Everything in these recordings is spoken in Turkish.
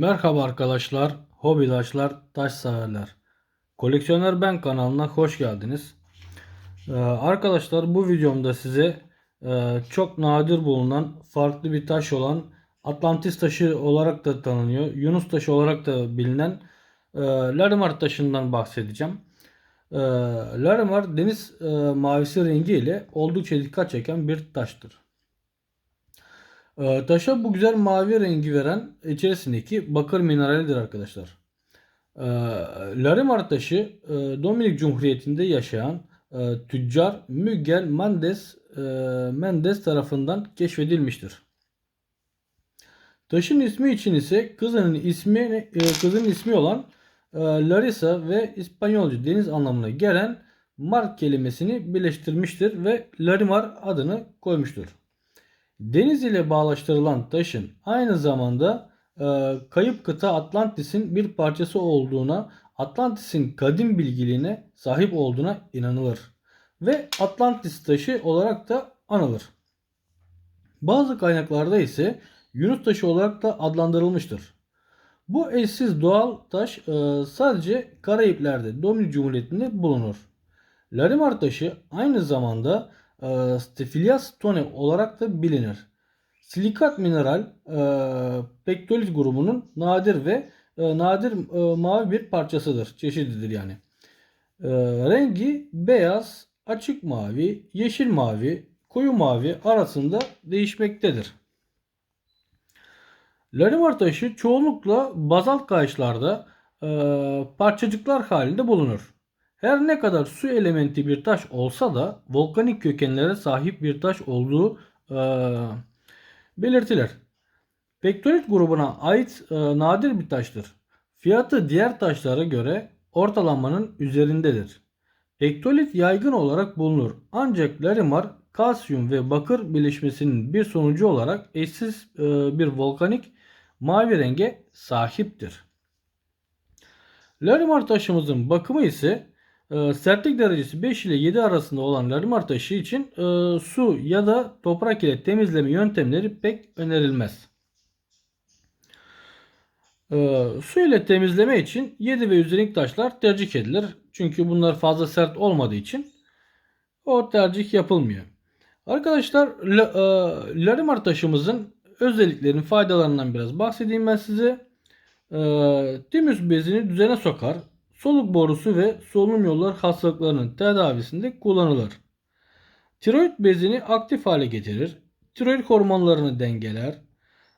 Merhaba arkadaşlar, hobidaşlar, taş severler. Koleksiyoner Ben kanalına hoş geldiniz. Ee, arkadaşlar bu videomda size e, çok nadir bulunan farklı bir taş olan Atlantis taşı olarak da tanınıyor. Yunus taşı olarak da bilinen e, Larimar taşından bahsedeceğim. E, Larimar deniz e, mavisi rengi ile oldukça dikkat çeken bir taştır. Ee, taşa bu güzel mavi rengi veren içerisindeki bakır mineralidir arkadaşlar. Ee, Larimar taşı e, Dominik Cumhuriyeti'nde yaşayan e, tüccar Miguel Mendes e, Mendes tarafından keşfedilmiştir. Taşın ismi için ise kızının ismi kızın ismi olan Larissa ve İspanyolca deniz anlamına gelen Mar kelimesini birleştirmiştir ve Larimar adını koymuştur. Deniz ile bağlaştırılan taşın aynı zamanda e, kayıp kıta Atlantis'in bir parçası olduğuna, Atlantis'in kadim bilgiliğine sahip olduğuna inanılır ve Atlantis taşı olarak da anılır. Bazı kaynaklarda ise Yunus taşı olarak da adlandırılmıştır. Bu eşsiz doğal taş e, sadece Karayipler'de Dominik Cumhuriyeti'nde bulunur. Larimar taşı aynı zamanda e, Stephilas tone olarak da bilinir. Silikat mineral e, pektolit grubunun nadir ve e, nadir e, mavi bir parçasıdır. Çeşididir yani. E, rengi beyaz, açık mavi, yeşil mavi, koyu mavi arasında değişmektedir. Larimar taşı çoğunlukla bazalt kayışlarda e, parçacıklar halinde bulunur. Her ne kadar su elementi bir taş olsa da volkanik kökenlere sahip bir taş olduğu e, belirtilir. Pektolit grubuna ait e, nadir bir taştır. Fiyatı diğer taşlara göre ortalamanın üzerindedir. Pektolit yaygın olarak bulunur. Ancak larimar kalsiyum ve bakır birleşmesinin bir sonucu olarak eşsiz e, bir volkanik mavi renge sahiptir. Larimar taşımızın bakımı ise e, sertlik derecesi 5 ile 7 arasında olan larimar taşı için e, su ya da toprak ile temizleme yöntemleri pek önerilmez. E, su ile temizleme için 7 ve üzerindeki taşlar tercih edilir. Çünkü bunlar fazla sert olmadığı için o tercih yapılmıyor. Arkadaşlar la, e, larimar taşımızın özelliklerinin faydalarından biraz bahsedeyim ben size. E, tümüs bezini düzene sokar soluk borusu ve solunum yolları hastalıklarının tedavisinde kullanılır. Tiroid bezini aktif hale getirir. Tiroid hormonlarını dengeler.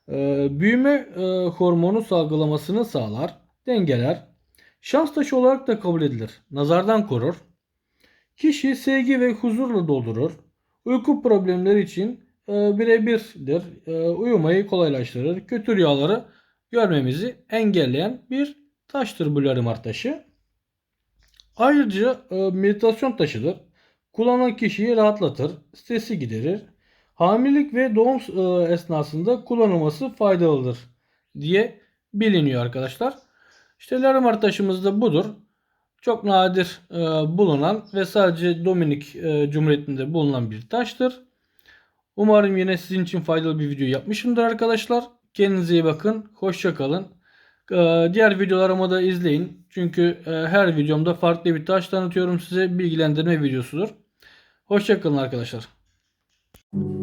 E, büyüme e, hormonu salgılamasını sağlar. Dengeler. Şans taşı olarak da kabul edilir. Nazardan korur. Kişi sevgi ve huzurla doldurur. Uyku problemleri için e, birebirdir. Uyumayı kolaylaştırır. Kötü rüyaları görmemizi engelleyen bir taştır bu larimar taşı. Ayrıca e, meditasyon taşıdır. Kullanan kişiyi rahatlatır, stresi giderir. Hamilelik ve doğum e, esnasında kullanılması faydalıdır diye biliniyor arkadaşlar. İşte Larimar taşımız da budur. Çok nadir e, bulunan ve sadece Dominik Cumhuriyeti'nde bulunan bir taştır. Umarım yine sizin için faydalı bir video yapmışımdır arkadaşlar. Kendinize iyi bakın. Hoşça kalın. Ee, ee, diğer videolarımı da izleyin. Çünkü e, her videomda farklı bir taş tanıtıyorum size. Bilgilendirme videosudur. Hoşçakalın arkadaşlar. Müzik